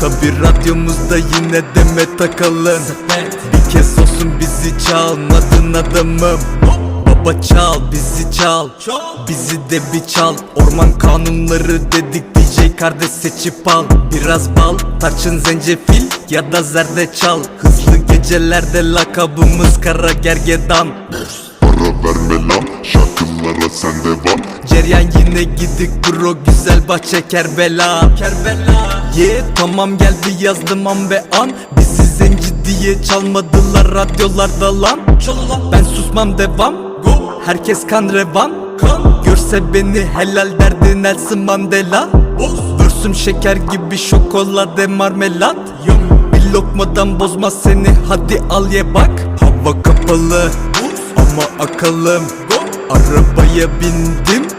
Tabi radyomuzda yine deme takalım Bir kez olsun bizi çalmadın adamım. Baba çal bizi çal. Bizi de bir çal. Orman kanunları dedik DJ kardeş seçip al. Biraz bal tarçın zencefil ya da zerdeçal Hızlı gecelerde lakabımız kara gergedan. Para verme lan şarkılara sen devam Ceryan yine gidik bro güzel bahçe Kerbela. Kerbela. Yeah tamam geldi yazdım an ve an. Bizi zenci diye çalmadılar radyolarda lan. Ben susmam devam. Go. Herkes kan revan. Kan. Görse beni helal derdi Nelson Mandela. Görsüm şeker gibi şokolade marmelat. Bir lokmadan bozmaz seni hadi al ye bak. Hava kapalı ama akalım. Arabaya bindim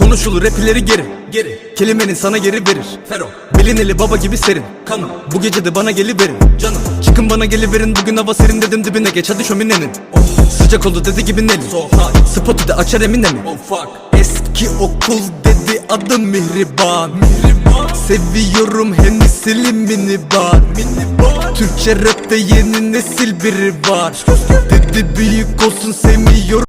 Konuşulur rap ileri geri Geri Kelimenin sana geri verir. Fero Bilineli baba gibi serin. Kanım Bu gece de bana geliverin. Canım Çıkın bana geliverin. Bugün hava serin dedim dibine. Geç hadi şöminenin. Sıcak oldu dedi gibi Nelly. Spotu da açar emine mi Eski okul dedi adım Mihriban. Seviyorum Hennessy'li minibar. Türkçe rapte yeni nesil biri var. Dedi büyük olsun sevmiyorum